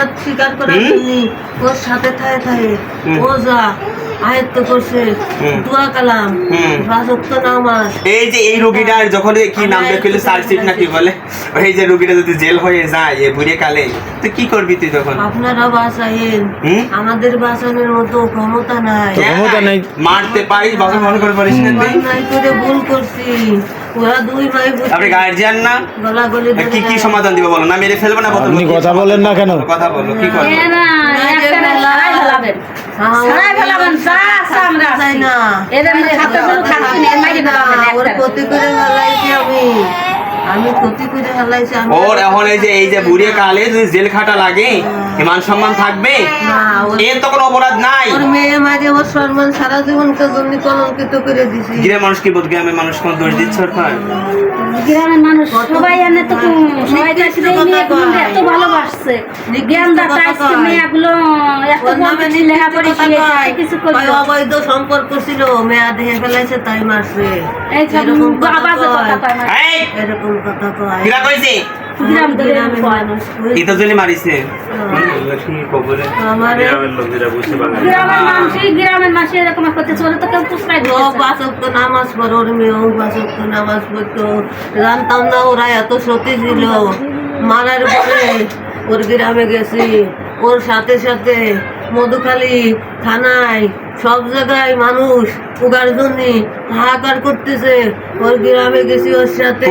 অপরাধ স্বীকার করার জন্য ওর সাথে থায়ে থায়ে ও যা আয়ত্ত করছে। দোয়া কালাম। রাজত্ব নামাজ। এই যে এই রুগীটার যখন কি নাম দেখলে চার্জশিট নাকি বলে? এই যে রুগীটা যদি জেল হয়ে যায় এ বুড়ে কালে তো কি করবি তুই তখন? আপনারা বাঁচাইন আমাদের বাঁচানোর মতো ক্ষমতা নাই। ক্ষমতা নেই। মারতে পারিস মনে করে পারিস না নাই করে ভুল করছি। আপনি গার্জিয়ান না? গলা কি কি সমাধান দিব বলো? না মেরে ফেলব না আপনি কথা বলেন না কেন? কথা বলো কি করব এদের সাথে কোনো না, এর মাইরে ফেলাবেন একটা। করে আমি। আমি ক্ষতি করে ফেলাইছি ওর এখন এই যে এই যে বুড়ে কালে যদি জেল খাটা লাগে এ মান সম্মান থাকবে এর তো কোনো অপরাধ নাই। ওর মেয়ে মাঝে ওর সম্মান সারা জীবনকে জন্য কলঙ্কিত করে দিছি। গ্রামের মানুষ কি বলতো গ্রামের মানুষ কোন দোষ দিচ্ছে ওর? গ্রামের মানুষ সবাই এনে তো সবাই কথা এত ভালোবাসছে। জ্ঞানদাতা কথা আজকে। মেয়েগুলো এত নিকৃষ্ট লেখাপড়া। এত কিছু করল। অবৈধ সম্পর্ক ছিল মেয়া দেখে ফেলাইছে তাই মারছে। এই সব এরকম কথা কথা এরকম কিরা কইছে? তো মারিছে নামাজ পড়ো মেয়েও নামাজ পড়তো। জানতাম না ওরা এত সতী ছিল। মারার পরে ওর গ্রামে গেছি। ওর সাথে সাথে মধুখালী থানায় সব জায়গায় মানুষ উগার জন্য হাহাকার করতেছে। ওর গ্রামে গেছি ওর সাথে।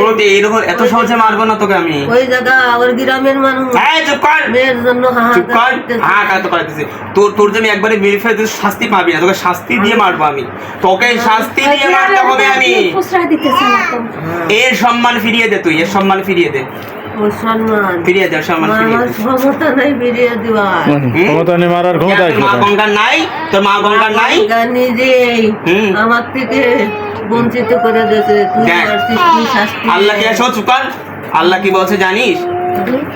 এত সহজে মারবো না তোকে আমি। ওই জায়গা ওর গ্রামের মানুষ। মেয়ের জন্য হাহাকার করতেছে। হ্যাঁ তোর তোর যে আমি একবারে মেরে ফেলে তুই শাস্তি পাবি না। তোকে শাস্তি দিয়ে মারবো আমি। তোকে শাস্তি দিয়ে মারতে হবে আমি এর সম্মান ফিরিয়ে দে তুই এর সম্মান ফিরিয়ে দে। ফিরিয়ে দে সম্মান আমার ক্ষমতা নাই বেরিয়ে দেওয়ার। ক্ষমতা নেই মারার ক্ষমতা তোর মা গঙ্গার নাই? তোর মা গঙ্গার নাই? নিজেই আমার থেকে বঞ্চিত করে দিয়েছে। তুই মারছিস তুই শাস্তি আল্লাহ কি আসো চুপ আল্লাহ কি বলছে জানিস?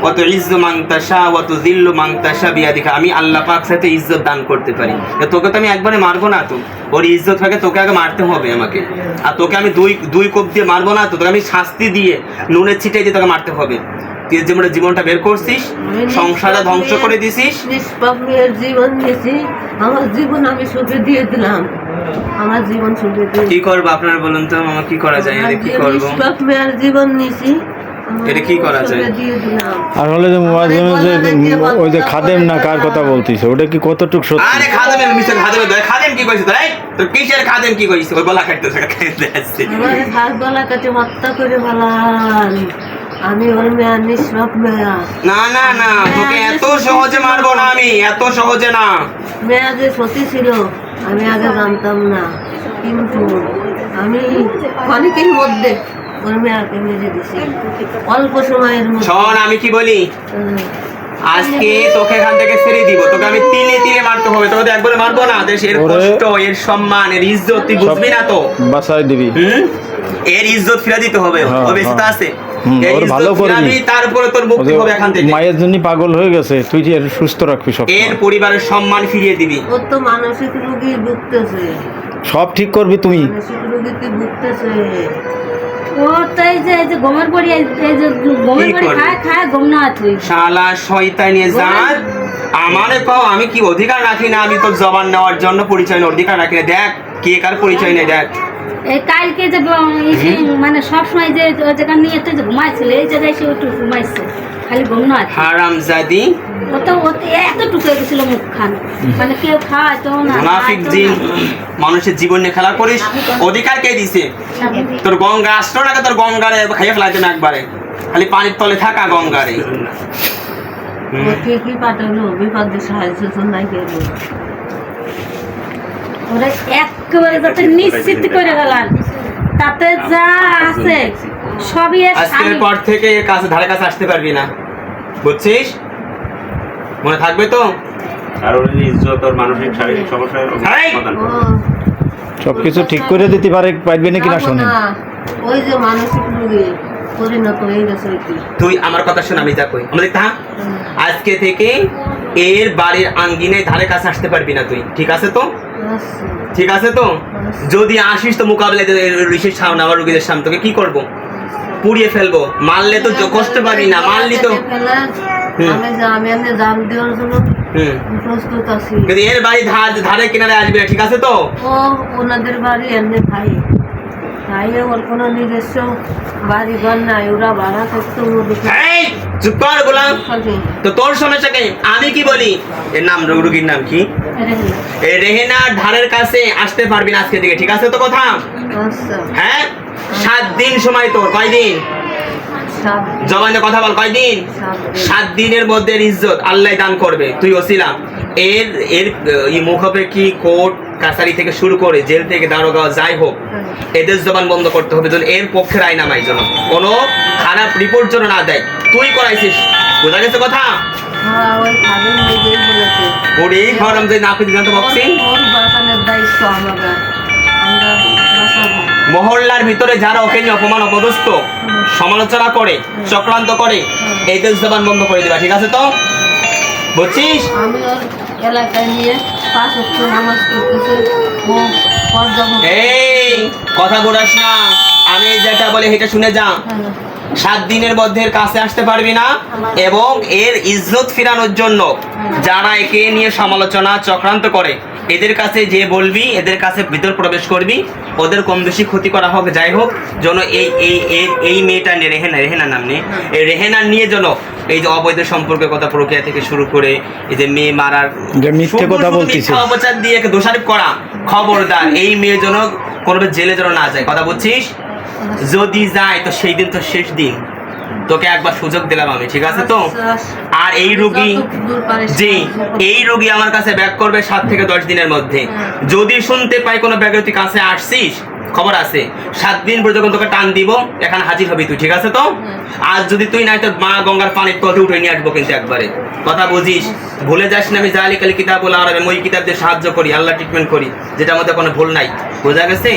অত ইজ্জু মাংতাসা অত জিল্লু মাংতাসা বিয়াদিকা। আমি আল্লাহ পাক সাথে ইজ্জত দান করতে পারি। তোকে তো আমি একবারে মারবো না তো। ওর ইজ্জত থাকে তোকে আগে মারতে হবে আমাকে। আর তোকে আমি দুই দুই কোপ দিয়ে মারবো না তো। তোকে আমি শাস্তি দিয়ে নুনের ছিটে দিয়ে তোকে মারতে হবে। তুই জীবনে জীবনটা বের করছিস সংসারটা ধ্বংস করে দিছিস। নিষ্পাপ মেয়ের জীবন দিয়েছি। আমার জীবন আমি সুখে দিয়ে দিলাম। আমার জীবন সুখে দিয়ে কি করব আপনারা বলুন তো মামা কি করা যায়? কি আমার করব? নিষ্পাপ মেয়ের জীবন নিয়েছি। এটা কি করা যায়? আর হলে যে যে ওই যে খাদেম না কার কথা বলতিছে? ওটা কি কতটুক সত্যি? আরে খাদেমের মিস্টার খাদেমের দয় খাদেম কি কইছে তাই তোর কিসের খাদেম কি কইছে? ওই গলা কাটতে থাকা খাইতে আসছে। আমার হাত গলা কাটে হত্যা করে ফেলান আমি ওর মেয়া নিষ্পাপ মেয়া। না না না তোকে এত সহজে মারবো না আমি এত সহজে না। মেয়া যে সতী ছিল আমি আগে জানতাম না। কিন্তু আমি অনেকের মধ্যে ওর মেয়াকে মেরে দিছি। অল্প সময়ের মধ্যে। শোন আমি কি বলি? আজকে তোকে এখান থেকে ছেড়ে দিব। তোকে আমি তিলে তিলে মারতে হবে। তোকে একবারে মারবো না। দেশের। কষ্ট এর সম্মান এর ইজ্জত তুই বুঝবি না তো? বাসায় দিবি। এর ইজ্জত ফিরে দিতে হবে। হ্যাঁ, ও হ্যাঁ। আছে। ওর ভালো করবি। তারপরে তোর মুক্তি হবে এখান থেকে। মায়ের জন্য পাগল হয়ে গেছে তুই যে সুস্থ রাখবি সব এর পরিবারের সম্মান ফিরিয়ে দিবি। ওর তো মানসিক রোগী ভুগতেছে। সব ঠিক করবি তুই মানসিক রোগীতে ভুগতেছে? ও তো এই যে এই যে গমের বড়ি এই এই যে গমের কি বড়ি করবি? খায় খায় গম না তুই শালা শয়তানিয়ে জাত। আমারে কও আমি কি অধিকার রাখি না? আমি তোর জবান নেওয়ার জন্য পরিচয় অধিকার রাখি না। দেখ কে কার পরিচয় নেই দেখ। এই কালকে যে মানে সবসময় যে জায়গা নিয়ে তো ঘুমাইছিল এই জায়গায় সে একটু ঘুমাইছে। খালি ঘুম ও তো ও এতটুকু গেছিল মানে কেউ খাওয়ায় তো না মুনাফিক জিন মানুষের জীবন নিয়ে খেলা করিস অধিকার কে দিছে? তোর গঙ্গা আসতো না তোর গঙ্গারে? খাইয়ে ফেলাইতে না একবারে। খালি পানির তলে থাকা গঙ্গারে। পাঠালো বিপদে সাহায্য তো নাই কেউ। ওরা একেবারে যাতে নিশ্চিত করে গেলাম। তাতে যা আছে সবই এর আজকের পর থেকে এর কাছে ধারে কাছে আসতে পারবি না। বুঝছিস? মনে থাকবে তো? আর ওর ইজ্জত ওর মানসিক শারীরিক সমস্যার! সমাধান সবকিছু ঠিক করে দিতে পারে পারবি নাকি না যাব শোনেন? না। ওই যে মানসিক রোগী পরিণত হয়ে গেছে তুই আমার কথা শোন আমি যা কই। আমাদের তা আজকে থেকে এর বাড়ির আঙ্গিনে ধারে কাছে আসতে পারবি না তুই। ঠিক আছে তো? ঠিক আছে তো? যদি আসিস তো মোকাবিলায় সামনে আমার রুগীদের সামনে। তোকে কি করব? পুড়িয়ে ফেলব। মারলে তো কষ্ট পাবি না মারলি তো এর বাড়ি ধার ধারে কিনারে আসবে ঠিক আছে তো? ওনাদের বাড়ি এমনি ভাই। ভাই ওর কোনো নিজস্ব বাড়ি ঘর নাই ওরা ভাড়া থাকতো চুপ কর গোলাম। তো তোর সমস্যা কি? আমি কি বলি? এর নাম নাম কি? এই ধারের কাছে আসতে পারবি না আজকে থেকে ঠিক আছে তো কথা? আচ্ছা। হ্যাঁ? সাত দিন সময় তোর কয়দিন? সাত জবানে কথা বল কয়দিন? সাত দিনের মধ্যে ইজ্জত আল্লাহ দান করবে তুই ওসিলাম এর এর আহ, এই মুখবে কি কোর্ট কাছারি থেকে শুরু করে জেল থেকে দারোগা যাই হোক এদের জবান বন্ধ করতে হবে। যেন এর পক্ষের আইনামাই যেন। কোনো খারাপ রিপোর্ট যেন না দেয়। তুই করাইছিস। বোঝা গেছে কথা? হ্যাঁ ওরে যে মহল্লার ভিতরে যারা ওকে নিয়ে অপমান অপদস্থ সমালোচনা করে চক্রান্ত করে এদের জবান বন্ধ করে দিবা ঠিক আছে তো? বুঝছিস? আমি এলাকায় নিয়ে পাঁচ নামাজ ও এই কথা বলাস না। আমি যেটা বলে সেটা শুনে যা। সাত দিনের মধ্যে কাছে আসতে পারবি না এবং এর ইজ্জত ফিরানোর জন্য যারা একে নিয়ে সমালোচনা চক্রান্ত করে এদের কাছে যে বলবি এদের কাছে ভিতর প্রবেশ করবি ওদের কম বেশি ক্ষতি করা হোক যাই হোক যেন এই এই এই- এই মেয়েটা নিয়ে রেহেনা রেহেনা নাম নেই এই রেহেনা নিয়ে যেন এই যে অবৈধ সম্পর্কের কথা প্রক্রিয়া থেকে শুরু করে এই যে মেয়ে মারার মিথ্যে কথা শুধু অপচার দিয়ে একে দোষারোপ করা খবরদার এই মেয়ে যেন কোনো জেলে যেন না যায় কথা বলছিস যদি যায় তো সেই দিন তো শেষ দিন। তোকে একবার সুযোগ দিলাম আমি ঠিক আছে তো? আর এই রোগী জি এই রোগী আমার কাছে ব্যাক করবে সাত থেকে দশ দিনের মধ্যে। যদি শুনতে পাই কোনো ব্যাগে তুই কাছে আসছিস খবর আছে। সাত দিন পর্যন্ত তোকে টান দিব এখানে হাজির হবি তুই ঠিক আছে তো? আর যদি তুই নাই তো মা গঙ্গার পানির তলে উঠে নিয়ে আসব কিন্তু একবারে। কথা বুঝিস? ভুলে যাস না আমি জালি কালি কিতাব বলে আর আমি ওই কিতাব দিয়ে সাহায্য করি আল্লাহ ট্রিটমেন্ট করি যেটার মধ্যে কোনো ভুল নাই। বোঝা গেছে?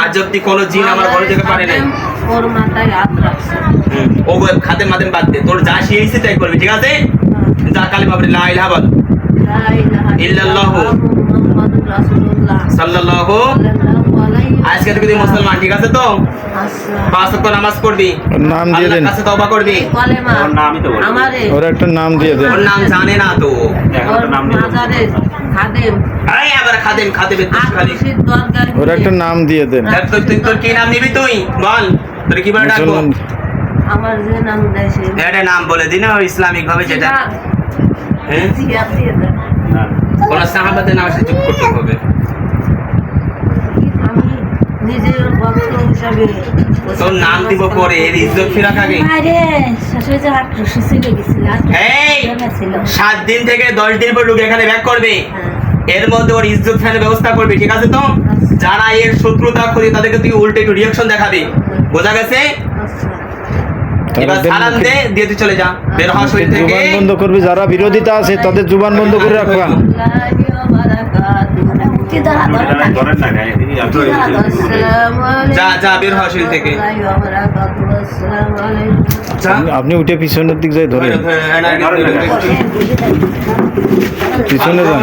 আজ অব্দি কোনো জিন আমার ঘরে যেতে পারে নাই। ওর মাথায় হাত রাখছে। ও খাতে মাদেম বাদ দে। তোর যা শিখেছি তাই করবি ঠিক আছে? যা কালি বাবরি লা ইলাহা ইল্লাল্লাহু। সাল্লাল্লাহু আজকে থেকে তুই মুসলমান ঠিক আছে তো। পাঁচ ওয়াক্ত নামাজ পড়বি। নাম দিয়ে দেন। কাছে তওবা করবি। ওর নামই তো আমারে। ওর একটা নাম দিয়ে দেন। ওর নাম জানে না তো। ওর নাম মাজারে খাদেম। আরে আবার খাদেম খাদেম খালি ওর একটা নাম দিয়ে দেন। তুই তুই তোর কি নাম নিবি তুই? বল তোর কি বলে ডাকবো? আমার যে নাম দেয় নাম বলে দিন ইসলামিক ভাবে যেটা হ্যাঁ? দিয়ে। সাহাবাদের নাম সে করতে হবে। ভক্ত হিসাবে তোর নাম দিব পরে এর ইজ্জত ফিরা খাবি? সাত দিন থেকে দশ দিন পর লোক এখানে ব্যাক করবে। এর মধ্যে ওর ইজ্জত ব্যবস্থা করবি ঠিক আছে তো? যারা এর শত্রুতা করি তাদেরকে তুই উল্টে একটু রিয়াকশন দেখাবি। বোঝা গেছে? এবার তাদের সালাম দে মুখে- দিয়ে চলে যা। বের হওয়া শরীর থেকে। জুবান বন্ধ করবি যারা বিরোধিতা আছে তাদের জুবান বন্ধ করে রাখবা যা, যা, বের হওয়া শরীর থেকে। আপনি উঠে পিছনের দিক যাই ধরে। পিছনে যান।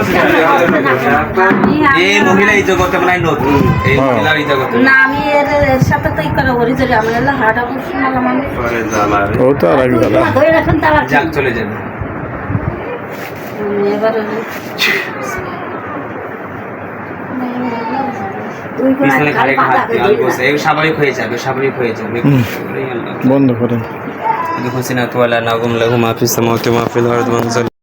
এই মহিলা এই জগতে মনে নতুন। এই হ্যাঁ। এই জগতে। না আমি এর সাথে তো ই করি আমি রে। ও তো আর ধরে রাখেন তারা যাক চলে যাবে। আমি এবার দুই করে পিছনে কাল ঘাড়ে হাত দিয়ে অল্প এই স্বাভাবিক হয়ে যাবে স্বাভাবিক হয়ে যাবে। বন্ধ করেন নাগুম আফিস সামাওয়াতি ওয়া ফিল আরদি